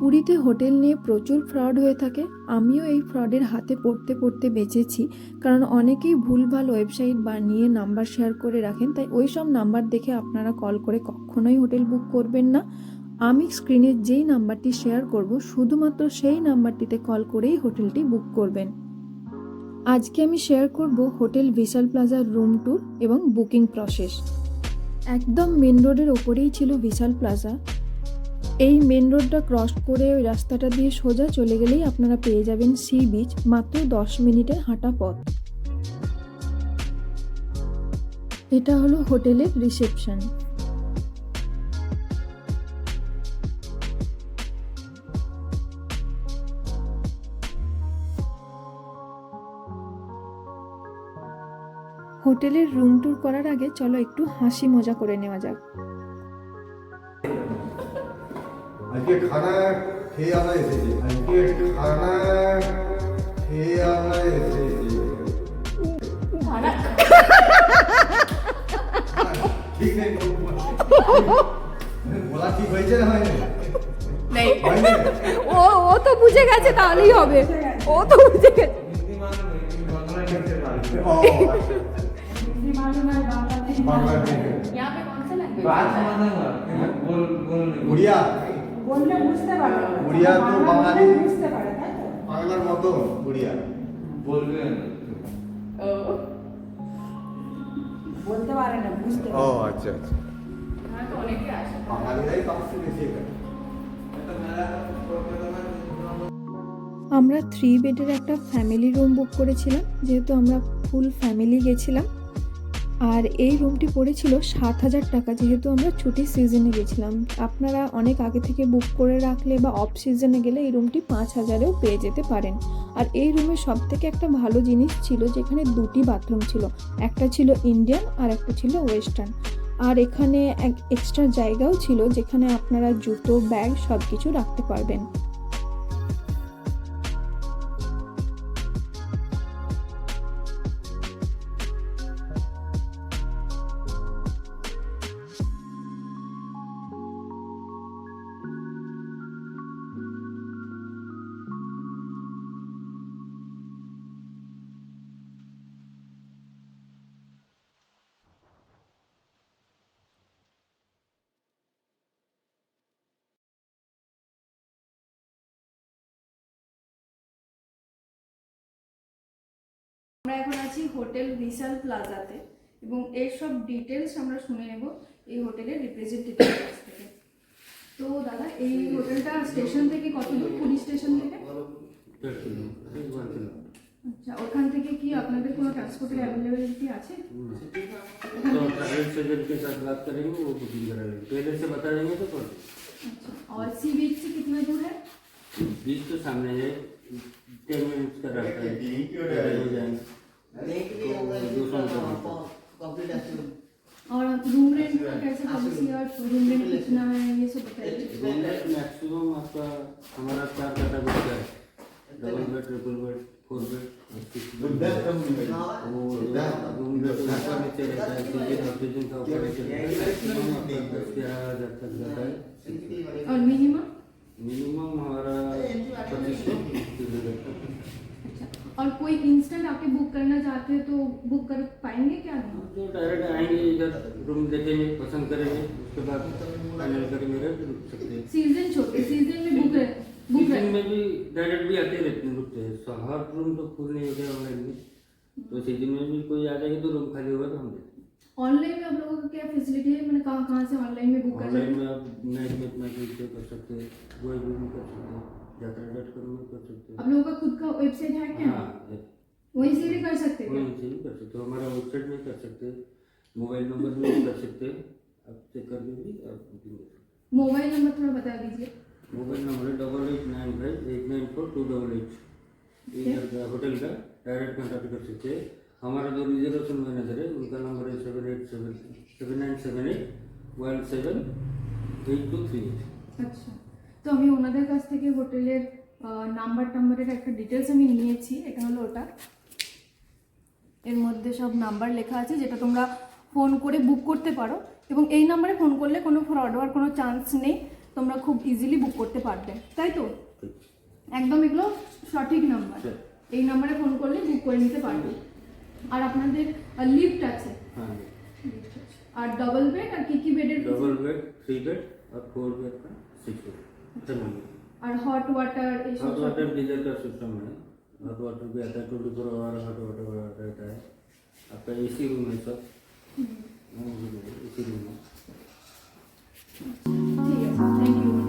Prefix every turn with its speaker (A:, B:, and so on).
A: পুরীতে হোটেল নিয়ে প্রচুর ফ্রড হয়ে থাকে। আমিও এই ফ্রডের হাতে পড়তে পড়তে বেঁচেছি, কারণ অনেকেই ভুলভাল ওয়েবসাইট বানিয়ে নাম্বার শেয়ার করে রাখেন, তাই ওই সব নাম্বার দেখে আপনারা কল করে কখনোই হোটেল বুক করবেন না। আমি স্ক্রিনে যেই নাম্বারটি শেয়ার করব, শুধুমাত্র সেই নাম্বারটিতে কল করেই হোটেলটি বুক করবেন। আজকে আমি শেয়ার করব হোটেল বিশাল প্লাজার রুম ট্যুর এবং বুকিং প্রসেস একদম মেন রোডের ওপরেই ছিল বিশাল প্লাজা এই মেন রোডটা ক্রস করে ওই রাস্তাটা দিয়ে সোজা চলে গেলেই আপনারা পেয়ে যাবেন সি বিচ মাত্র দশ মিনিটের হাঁটা পথ। এটা হলো হোটেলের রিসেপশন হোটেলের রুম ট্যুর করার আগে চলো একটু হাসি মজা করে নেওয়া যাক।
B: আজকে খানা খেয়ে আমরা এসেছি। আজকে খানা খেয়ে আমরা এসেছি। ঠিক নেই। বলা ঠিক হয়েছে না হয়নি?
A: ও ও তো বুঝে গেছে তাহলেই হবে। ও তো বুঝে গেছে।
B: বাংলা
C: বললে বুঝতে পারবে
B: উড়িয়া তো বাঙালি।
C: বুঝতে পারে তাই তো?
B: বাংলার মতো উড়িয়া
D: ও।
C: বলতে পারে না বুঝতে
B: ও আচ্ছা আচ্ছা।
E: হ্যাঁ তো অনেকে
B: বাঙালিরাই সবচেয়ে বেশি
A: আমরা থ্রি বেডের একটা ফ্যামিলি রুম বুক করেছিলাম যেহেতু আমরা ফুল ফ্যামিলি গেছিলাম। আর এই রুমটি পড়েছিল সাত হাজার টাকা, যেহেতু আমরা ছুটির সিজনে গেছিলাম। আপনারা অনেক আগে থেকে বুক করে রাখলে বা অফ সিজনে গেলে এই রুমটি পাঁচ হাজারেও পেয়ে যেতে পারেন। আর এই রুমের সব থেকে একটা ভালো জিনিস ছিল যেখানে দুটি বাথরুম ছিল, একটা ছিল ইন্ডিয়ান আর একটা ছিল ওয়েস্টার্ন আর এখানে এক এক্সট্রা জায়গাও ছিল যেখানে আপনারা জুতো ব্যাগ সব কিছু রাখতে পারবেন। আমরা এখন আছি হোটেল বিশাল প্লাজাতে এবং এর সব ডিটেলস আমরা শুনে নেব এই হোটেলের রিপ্রেজেন্টেটিভ কাছ থেকে তো দাদা এই হোটেলটা স্টেশন থেকে কত দূর পুরী স্টেশন থেকে আচ্ছা ওখান থেকে কি আপনাদের কোনো ট্রান্সপোর্টের অ্যাভেলেবিলিটি আছে
D: तो ट्रैवल एजेंट के साथ बात करेंगे वो बुकिंग करा लेंगे पहले से बता देंगे तो कर
A: अच्छा और सी बीच से कितना दूर है
D: बीच तो सामने है टेन मिनट्स का रास्ता है हो जाएँगे तो दो सौ। मीटर
A: और रूम रेंट का कैसे पॉलिसी और रूम रेंट कितना है? ये सब बताइए।
D: रूम रेट मैक्सिमम आपका हमारा चार कैटेगरी का है। Double bed triple bed four bed वो रूम रेट नीचे रहता है किचन और किचन का ऊपर रहता है। मैक्सिमम आपका दस ग्यारह हज़ार तक जाता है
A: और मिनिमम
D: मिनिमम हमारा पच्चीस सौ।
A: और कोई इंस्टेंट आके बुक करना चाहते हैं तो बुक कर पाएँगे क्या? नहीं
D: जो डायरेक्ट आएँगे इधर रूम देखेंगे पसंद करेंगे उसके बाद फाइनल करेंगे रुक सकते हैं।
A: सीज़न छोटे सीज़न में बुक रहे बुक
D: सीज़न में भी डायरेक्ट भी आते रहते हैं रुकते हैं। हर रूम तो फुल नहीं होते ऑनलाइन में। तो सीज़न में भी कोई आ जाएगा तो रूम खाली होगा तो हम देते हैं
A: ऑनलाइन में आप लोगों का क्या फैसिलिटी है? मैंने कहाँ कहाँ से ऑनलाइन में बुक कर
D: ऑनलाइन में आप नाइट में अपना कर सकते हैं कोई भी कर सकते हैं यात्रा डॉट कॉम कर सकते
A: आप लोगों का खुद का वेबसाइट है? क्या
D: हाँ
A: वहीं से भी कर सकते हैं
D: वहीं से भी कर सकते हो हमारा वेबसाइट में कर सकते हैं मोबाइल नंबर में भी कर सकते हैं। आप चेक करके भी आप बुकिंग कर सकते हैं।
A: मोबाइल नंबर थोड़ा बता दीजिए।
D: मोबाइल नंबर है double eight nine five eight nine four two double eight hotel का डायरेक्ट कॉन्टैक्ट कर सकते हैं। हमारा जो रिजर्वेशन मैनेजर है उनका नंबर है seven eight seven seven nine seven eight one seven eight two three
A: আচ্ছা তো আমি ওনাদের কাছ থেকে হোটেলের নাম্বার টাম্বারের একটা ডিটেলস আমি নিয়েছি এটা হলো ওটা এর মধ্যে সব নাম্বার লেখা আছে যেটা তোমরা ফোন করে বুক করতে পারো এবং এই নাম্বারে ফোন করলে কোনো ফ্রড হওয়ার কোনো চান্স নেই
F: তোমরা খুব ইজিলি বুক করতে পারবে তাই তো
D: ঠিক
F: একদম এগুলো সঠিক নাম্বার
D: ঠিক।
F: এই নাম্বারে ফোন করলে বুক করে নিতে পারবে আর আপনাদের লিফট আছে।
D: হ্যাঁ।
F: আর ডবল বেড আর কি কি বেডের
D: ডবল বেড থ্রি বেড और फोर बेड का सिक्स बेड
F: और hot
D: water
F: hot
D: water geyser का सिस्टम है हॉट वाटर भी आता है twenty four hour hot water रहता है आपका ए सी रूम है सब ए सी रूम है ठीक है थैंक यू